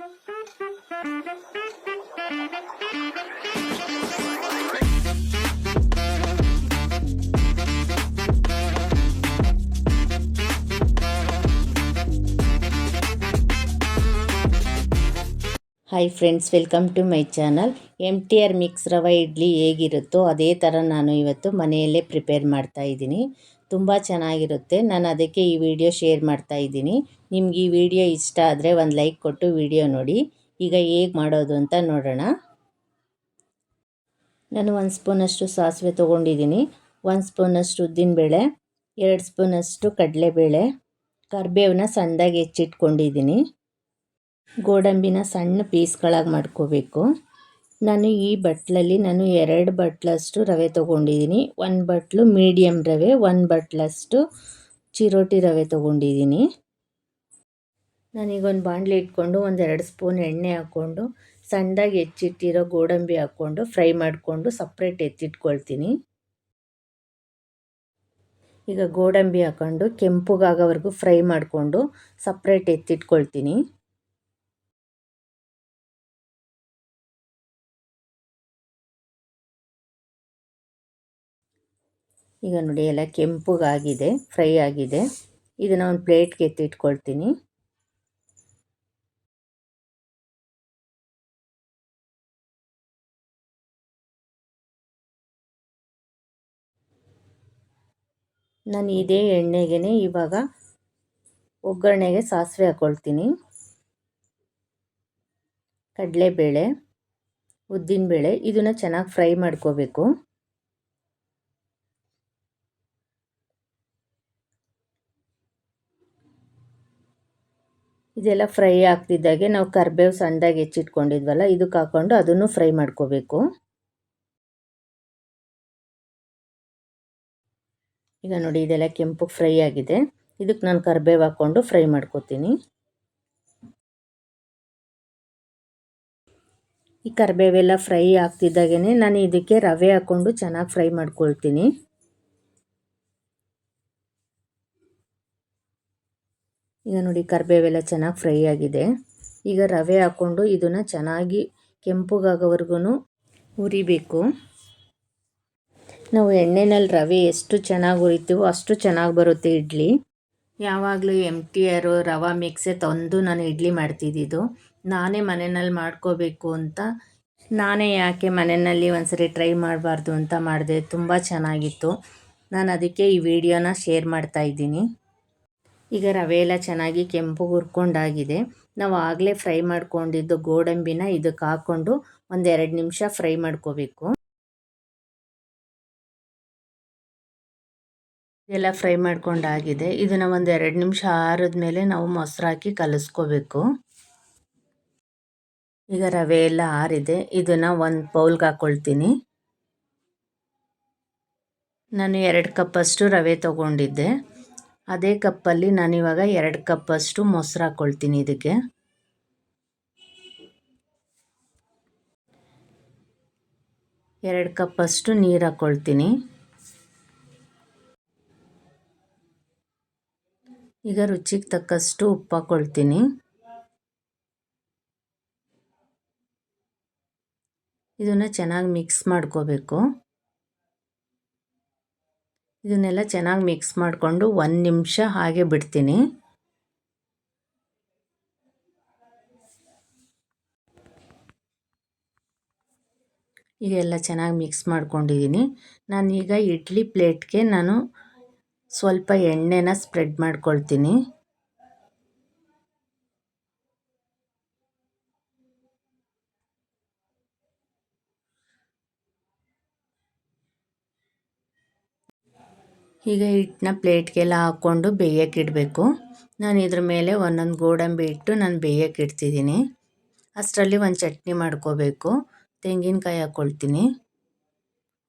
Hi friends welcome to my channel M T R mix rava idli ಹೇಗಿರುತ್ತೋ ಅದೇ ಥರ ನಾನು ಇವತ್ತು ಮನೆಯಲ್ಲೇ ಪ್ರಿಪೇರ್ ಮಾಡ್ತಾ ಇದ್ದೀನಿ. ತುಂಬ ಚೆನ್ನಾಗಿರುತ್ತೆ. ನಾನು ಅದಕ್ಕೆ ಈ ವಿಡಿಯೋ ಶೇರ್ ಮಾಡ್ತಾ ಇದ್ದೀನಿ. ನಿಮ್ಗೆ ಈ ವಿಡಿಯೋ ಇಷ್ಟ ಆದರೆ ಒಂದು ಲೈಕ್ ಕೊಟ್ಟು ವಿಡಿಯೋ ನೋಡಿ. ಈಗ ಹೇಗೆ ಮಾಡೋದು ಅಂತ ನೋಡೋಣ. ನಾನು ಒಂದು ಸ್ಪೂನಷ್ಟು ಸಾಸಿವೆ ತೊಗೊಂಡಿದ್ದೀನಿ. ಒಂದು ಸ್ಪೂನಷ್ಟು ಉದ್ದಿನಬೇಳೆ, ಎರಡು ಸ್ಪೂನಷ್ಟು ಕಡಲೆಬೇಳೆ, ಕರಿಬೇವನ್ನ ಸಣ್ಣದಾಗಿ ಹೆಚ್ಚಿಟ್ಕೊಂಡಿದ್ದೀನಿ. ಗೋಡಂಬಿನ ಸಣ್ಣ ಪೀಸ್ಗಳಾಗಿ ಮಾಡ್ಕೋಬೇಕು. ನಾನು ಈ ಬಟ್ಲಲ್ಲಿ ನಾನು ಎರಡು ಬಟ್ಲಷ್ಟು ರವೆ ತೊಗೊಂಡಿದ್ದೀನಿ. ಒಂದು ಬಟ್ಲು ಮೀಡಿಯಮ್ ರವೆ, ಒಂದು ಬಟ್ಲಷ್ಟು ಚಿರೋಟಿ ರವೆ ತೊಗೊಂಡಿದ್ದೀನಿ. ನಾನೀಗ ಒಂದು ಬಾಣಲೆ ಇಟ್ಕೊಂಡು ಒಂದೆರಡು ಸ್ಪೂನ್ ಎಣ್ಣೆ ಹಾಕ್ಕೊಂಡು ಸಣ್ಣದಾಗಿ ಹೆಚ್ಚಿಟ್ಟಿರೋ ಗೋಡಂಬಿ ಹಾಕ್ಕೊಂಡು ಫ್ರೈ ಮಾಡಿಕೊಂಡು ಸಪ್ರೇಟ್ ಎತ್ತಿಟ್ಕೊಳ್ತೀನಿ. ಈಗ ಗೋಡಂಬಿ ಹಾಕ್ಕೊಂಡು ಕೆಂಪುಗಾಗೋವರೆಗೂ ಫ್ರೈ ಮಾಡಿಕೊಂಡು ಸಪ್ರೇಟ್ ಎತ್ತಿಟ್ಕೊಳ್ತೀನಿ. ಈಗ ನೋಡಿ ಎಲ್ಲ ಕೆಂಪುಗಾಗಿದೆ, ಫ್ರೈ ಆಗಿದೆ. ಇದನ್ನು ಒಂದು ಪ್ಲೇಟ್ಗೆ ಎತ್ತಿಟ್ಕೊಳ್ತೀನಿ ನಾನು ಇದೇ ಎಣ್ಣೆಗೆ ಇವಾಗ ಒಗ್ಗರಣೆಗೆ ಸಾಸಿವೆ ಹಾಕ್ಕೊಳ್ತೀನಿ ಕಡಲೆಬೇಳೆ, ಉದ್ದಿನಬೇಳೆ, ಇದನ್ನು ಚೆನ್ನಾಗಿ ಫ್ರೈ ಮಾಡ್ಕೋಬೇಕು. ಇದೆಲ್ಲ ಫ್ರೈ ಆಗ್ತಿದ್ದಾಗೆ ನಾವು ಕರ್ಬೇವು ಸಣ್ಣದಾಗಿ ಹೆಚ್ಚಿಟ್ಕೊಂಡಿದ್ವಲ್ಲ, ಇದಕ್ಕೆ ಹಾಕ್ಕೊಂಡು ಅದನ್ನು ಫ್ರೈ ಮಾಡ್ಕೋಬೇಕು. ಈಗ ನೋಡಿ, ಇದೆಲ್ಲ ಕೆಂಪು ಫ್ರೈ ಆಗಿದೆ. ಇದಕ್ಕೆ ನಾನು ಕರ್ಬೇವು ಹಾಕ್ಕೊಂಡು ಫ್ರೈ ಮಾಡ್ಕೋತೀನಿ. ಈ ಕರ್ಬೇವೆಲ್ಲ ಫ್ರೈ ಆಗ್ತಿದ್ದಾಗೇ ನಾನು ಇದಕ್ಕೆ ರವೆ ಹಾಕ್ಕೊಂಡು ಚೆನ್ನಾಗಿ ಫ್ರೈ ಮಾಡ್ಕೊಳ್ತೀನಿ. ಈಗ ನೋಡಿ ಕರಿಬೇವೆಲ್ಲ ಚೆನ್ನಾಗಿ ಫ್ರೈ ಆಗಿದೆ. ಈಗ ರವೆ ಹಾಕ್ಕೊಂಡು ಇದನ್ನು ಚೆನ್ನಾಗಿ ಕೆಂಪುಗಾಗೋವರೆಗೂ ಹುರಿಬೇಕು. ನಾವು ಎಣ್ಣೆನಲ್ಲಿ ರವೆ ಎಷ್ಟು ಚೆನ್ನಾಗಿ ಹುರಿತೀವೋ ಅಷ್ಟು ಚೆನ್ನಾಗಿ ಬರುತ್ತೆ ಇಡ್ಲಿ. ಯಾವಾಗಲೂ ಎಂ ಟಿ ಆರು ರವೆ ಮಿಕ್ಸೆ ತಂದು ನಾನು ಇಡ್ಲಿ ಮಾಡ್ತಿದ್ದಿದ್ದು. ನಾನೇ ಮನೆಯಲ್ಲಿ ಮಾಡ್ಕೋಬೇಕು ಅಂತ. ನಾನೇ ಯಾಕೆ ಮನೆಯಲ್ಲಿ ಒಂದ್ಸರಿ ಟ್ರೈ ಮಾಡಬಾರ್ದು ಅಂತ ಮಾಡಿದೆ. ತುಂಬ ಚೆನ್ನಾಗಿತ್ತು. ನಾನು ಅದಕ್ಕೆ ಈ ವಿಡಿಯೋನ ಶೇರ್ ಮಾಡ್ತಾ ಇದ್ದೀನಿ. ಈಗ ರವೆ ಎಲ್ಲ ಚೆನ್ನಾಗಿ ಕೆಂಪು ಹುರ್ಕೊಂಡಾಗಿದೆ. ನಾವು ಆಗಲೇ ಫ್ರೈ ಮಾಡ್ಕೊಂಡಿದ್ದು ಗೋಡಂಬಿನ ಇದಕ್ಕೆ ಹಾಕ್ಕೊಂಡು ಒಂದೆರಡು ನಿಮಿಷ ಫ್ರೈ ಮಾಡ್ಕೋಬೇಕು. ಎಲ್ಲ ಫ್ರೈ ಮಾಡ್ಕೊಂಡಾಗಿದೆ. ಇದನ್ನು ಒಂದು ಎರಡು ನಿಮಿಷ ಆರಿದ ಮೇಲೆ ನಾವು ಮೊಸರು ಹಾಕಿ ಕಲಿಸ್ಕೋಬೇಕು. ಈಗ ರವೆ ಎಲ್ಲ ಆರಿದೆ. ಇದನ್ನು ಒಂದು ಬೌಲ್ಗೆ ಹಾಕ್ಕೊಳ್ತೀನಿ ನಾನು ಎರಡು ಕಪ್ಪಷ್ಟು ರವೆ ತೊಗೊಂಡಿದ್ದೆ. ಅದೇ ಕಪ್ಪಲ್ಲಿ ನಾನಿವಾಗ ಎರಡು ಕಪ್ಪಷ್ಟು ಮೊಸರು ಹಾಕ್ಕೊಳ್ತೀನಿ ಇದಕ್ಕೆ ಎರಡು ಕಪ್ಪಷ್ಟು ನೀರು ಹಾಕ್ಕೊಳ್ತೀನಿ ಈಗ ರುಚಿಗೆ ತಕ್ಕಷ್ಟು ಉಪ್ಪು ಹಾಕ್ಕೊಳ್ತೀನಿ ಇದನ್ನು ಚೆನ್ನಾಗಿ ಮಿಕ್ಸ್ ಮಾಡ್ಕೋಬೇಕು. ಇದನ್ನೆಲ್ಲ ಚೆನ್ನಾಗಿ ಮಿಕ್ಸ್ ಮಾಡಿಕೊಂಡು ಒಂದು ನಿಮಿಷ ಹಾಗೆ ಬಿಡ್ತೀನಿ. ಇದೆಲ್ಲ ಚೆನ್ನಾಗಿ ಮಿಕ್ಸ್ ಮಾಡ್ಕೊಂಡಿದ್ದೀನಿ ನಾನೀಗ ಇಡ್ಲಿ ಪ್ಲೇಟ್ಗೆ ನಾನು ಸ್ವಲ್ಪ ಎಣ್ಣೆನ ಸ್ಪ್ರೆಡ್ ಮಾಡ್ಕೊಳ್ತೀನಿ. ಈಗ ಹಿಟ್ಟನ್ನ ಪ್ಲೇಟ್ಗೆಲ್ಲ ಹಾಕ್ಕೊಂಡು ಬೇಯಕ್ಕೆ ಇಡಬೇಕು. ನಾನು ಇದ್ರ ಮೇಲೆ ಒಂದೊಂದು ಗೋಡಂಬಿ ಇಟ್ಟು ನಾನು ಬೇಯಕ್ಕೆ ಇಡ್ತಿದ್ದೀನಿ. ಅಷ್ಟರಲ್ಲಿ ಒಂದು ಚಟ್ನಿ ಮಾಡ್ಕೋಬೇಕು. ತೆಂಗಿನಕಾಯಿ ಹಾಕ್ಕೊಳ್ತೀನಿ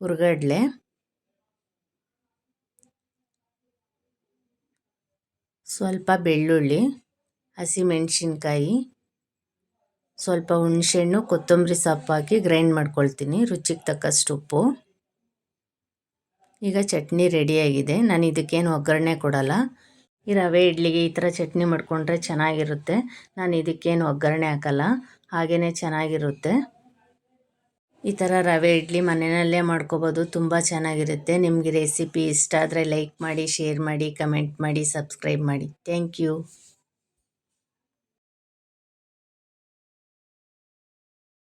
ಹುರ್ಗಡ್ಲೆ. ಸ್ವಲ್ಪ ಬೆಳ್ಳುಳ್ಳಿ, ಹಸಿಮೆಣ್ಸಿನ್ಕಾಯಿ, ಸ್ವಲ್ಪ ಹುಣಸೆಹಣ್ಣು, ಕೊತ್ತಂಬರಿ ಸೊಪ್ಪು ಹಾಕಿ ಗ್ರೈಂಡ್ ಮಾಡ್ಕೊಳ್ತೀನಿ ರುಚಿಗೆ ತಕ್ಕಷ್ಟು ಉಪ್ಪು. ಈಗ ಚಟ್ನಿ ರೆಡಿಯಾಗಿದೆ ನಾನು ಇದಕ್ಕೇನು ಒಗ್ಗರಣೆ ಕೊಡಲ್ಲ. ಈ ರವೆ, ಇಡ್ಲಿಗೆ ಈ ಥರ ಚಟ್ನಿ ಮಾಡಿಕೊಂಡ್ರೆ ಚೆನ್ನಾಗಿರುತ್ತೆ. ನಾನು ಇದಕ್ಕೇನು ಒಗ್ಗರಣೆ ಹಾಕಲ್ಲ. ಹಾಗೇ ಚೆನ್ನಾಗಿರುತ್ತೆ. ಈ ಥರ ರವೆ, ಇಡ್ಲಿ ಮನೆಯಲ್ಲೇ ಮಾಡ್ಕೋಬೋದು. ತುಂಬ ಚೆನ್ನಾಗಿರುತ್ತೆ. ನಿಮಗೆ ರೆಸಿಪಿ ಇಷ್ಟ ಆದರೆ ಲೈಕ್ ಮಾಡಿ ಶೇರ್ ಮಾಡಿ ಕಮೆಂಟ್ ಮಾಡಿ ಸಬ್ಸ್ಕ್ರೈಬ್ ಮಾಡಿ. Thank you